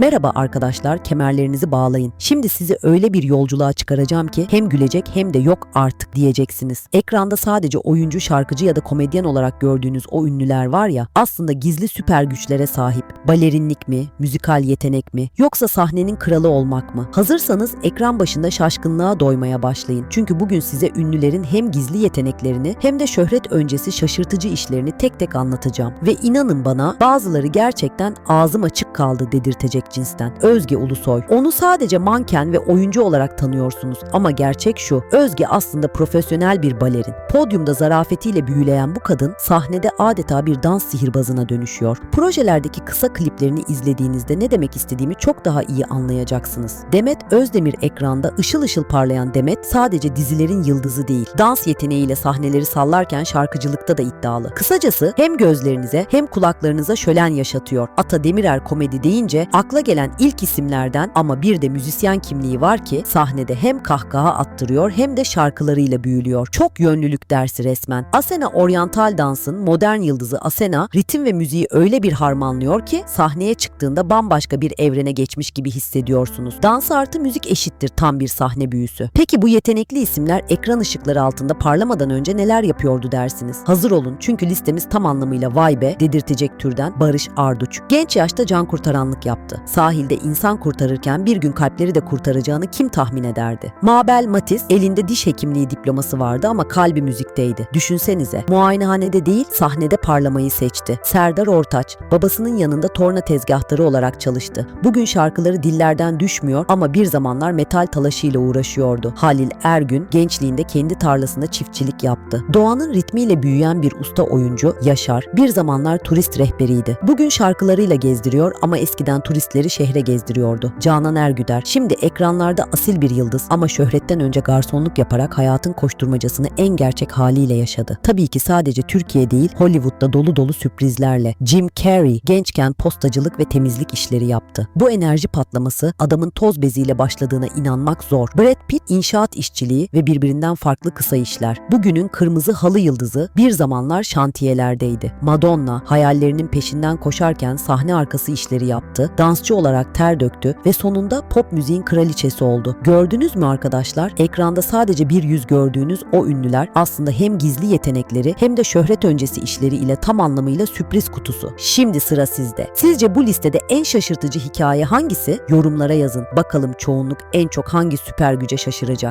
Merhaba arkadaşlar, kemerlerinizi bağlayın. Şimdi sizi öyle bir yolculuğa çıkaracağım ki hem gülecek hem de yok artık diyeceksiniz. Ekranda sadece oyuncu, şarkıcı ya da komedyen olarak gördüğünüz o ünlüler var ya, aslında gizli süper güçlere sahip. Balerinlik mi, müzikal yetenek mi, yoksa sahnenin kralı olmak mı? Hazırsanız ekran başında şaşkınlığa doymaya başlayın. Çünkü bugün size ünlülerin hem gizli yeteneklerini hem de şöhret öncesi şaşırtıcı işlerini tek tek anlatacağım. Ve inanın bana bazıları gerçekten ağzım açık kaldı dedirtecek cinsten. Özge Ulusoy. Onu sadece manken ve oyuncu olarak tanıyorsunuz ama gerçek şu. Özge aslında profesyonel bir balerin. Podyumda zarafetiyle büyüleyen bu kadın sahnede adeta bir dans sihirbazına dönüşüyor. Projelerdeki kısa kliplerini izlediğinizde ne demek istediğimi çok daha iyi anlayacaksınız. Demet Özdemir ekranda ışıl ışıl parlayan Demet sadece dizilerin yıldızı değil. Dans yeteneğiyle sahneleri sallarken şarkıcılıkta da iddialı. Kısacası hem gözlerinize hem kulaklarınıza şölen yaşatıyor. Ata Demirer komedi deyince akla gelen ilk isimlerden ama bir de müzisyen kimliği var ki sahnede hem kahkaha attırıyor hem de şarkılarıyla büyülüyor. Çok yönlülük dersi resmen. Asena oryantal dansın modern yıldızı Asena ritim ve müziği öyle bir harmanlıyor ki sahneye çıktığında bambaşka bir evrene geçmiş gibi hissediyorsunuz. Dans artı müzik eşittir tam bir sahne büyüsü. Peki bu yetenekli isimler ekran ışıkları altında parlamadan önce neler yapıyordu dersiniz? Hazır olun çünkü listemiz tam anlamıyla vay be dedirtecek türden Barış Arduç. Genç yaşta can kurtaranlık yaptı. Sahilde insan kurtarırken bir gün kalpleri de kurtaracağını kim tahmin ederdi? Mabel Matiz elinde diş hekimliği diploması vardı ama kalbi müzikteydi. Düşünsenize muayenehanede değil sahnede parlamayı seçti. Serdar Ortaç babasının yanında torna tezgahtarı olarak çalıştı. Bugün şarkıları dillerden düşmüyor ama bir zamanlar metal talaşıyla uğraşıyordu. Halil Ergün gençliğinde kendi tarlasında çiftçilik yaptı. Doğanın ritmiyle büyüyen bir usta oyuncu Yaşar bir zamanlar turist rehberiydi. Bugün şarkılarıyla gezdiriyor ama eskiden turistleri şehre gezdiriyordu. Canan Ergüder şimdi ekranlarda asil bir yıldız ama şöhretten önce garsonluk yaparak hayatın koşturmacasını en gerçek haliyle yaşadı. Tabii ki sadece Türkiye değil Hollywood'da dolu dolu sürprizlerle. Jim Carrey gençken postacılık ve temizlik işleri yaptı. Bu enerji patlaması adamın toz beziyle başladığına inanmak zor. Brad Pitt inşaat işçiliği ve birbirinden farklı kısa işler. Bugünün kırmızı halı yıldızı bir zamanlar şantiyelerdeydi. Madonna hayallerinin peşinden koşarken sahne arkası işleri yaptı. Dansçı olarak ter döktü ve sonunda pop müziğin kraliçesi oldu. Gördünüz mü arkadaşlar? Ekranda sadece bir yüz gördüğünüz o ünlüler aslında hem gizli yetenekleri hem de şöhret öncesi işleri ile tam anlamıyla sürpriz kutusu. Şimdi sıra sizde. Sizce bu listede en şaşırtıcı hikaye hangisi? Yorumlara yazın. Bakalım çoğunluk en çok hangi süper güce şaşıracak?